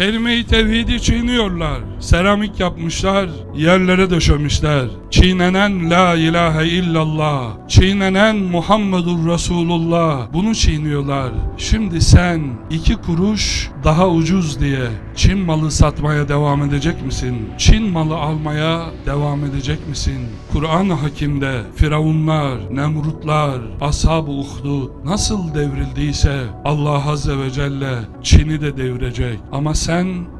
Kelime-i tevhidi çiğniyorlar. Seramik yapmışlar, yerlere döşemişler. Çiğnenen la ilahe illallah, çiğnenen Muhammedur Resulullah bunu çiğniyorlar. Şimdi sen iki kuruş daha ucuz diye Çin malı satmaya devam edecek misin? Çin malı almaya devam edecek misin? Kur'an-ı Hakim'de Firavunlar, Nemrutlar, Ashab-ı Uhdud nasıl devrildiyse Allah Azze ve Celle Çin'i de devirecek. Ama sen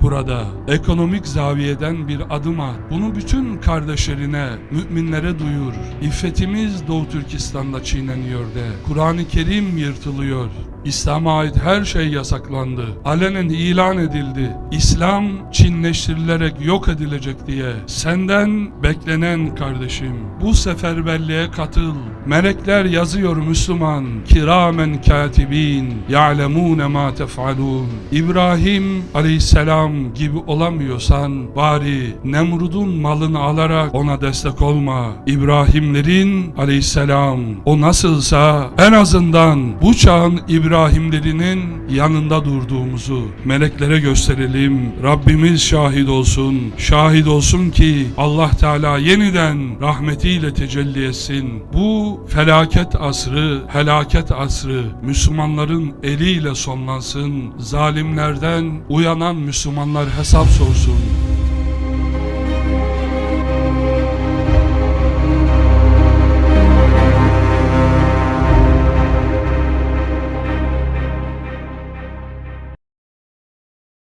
burada ekonomik zaviyeden bir adım at. Bunu bütün kardeşlerine, müminlere duyur. İffetimiz Doğu Türkistan'da çiğneniyor de. Kur'an-ı Kerim yırtılıyor. İslam'a ait her şey yasaklandı. Alenen ilan edildi. İslam Çinleştirilerek yok edilecek diye. Senden beklenen kardeşim. Bu seferberliğe katıl. Melekler yazıyor Müslüman. Kiramen katibin. Ya'lemune ma tef'alun. İbrahim aleyhisselam gibi olamıyorsan bari Nemrud'un malını alarak ona destek olma. İbrahimlerin aleyhisselam o nasılsa en azından bu çağın İbrahimlerinin yanında durduğumuzu meleklere gösterelim. Rabbimiz şahit olsun. Şahit olsun ki Allah Teala yeniden rahmetiyle tecelli etsin. Bu felaket asrı, helaket asrı Müslümanların eliyle sonlansın. Zalimlerden uyanan Müslümanlar hesap sorsun.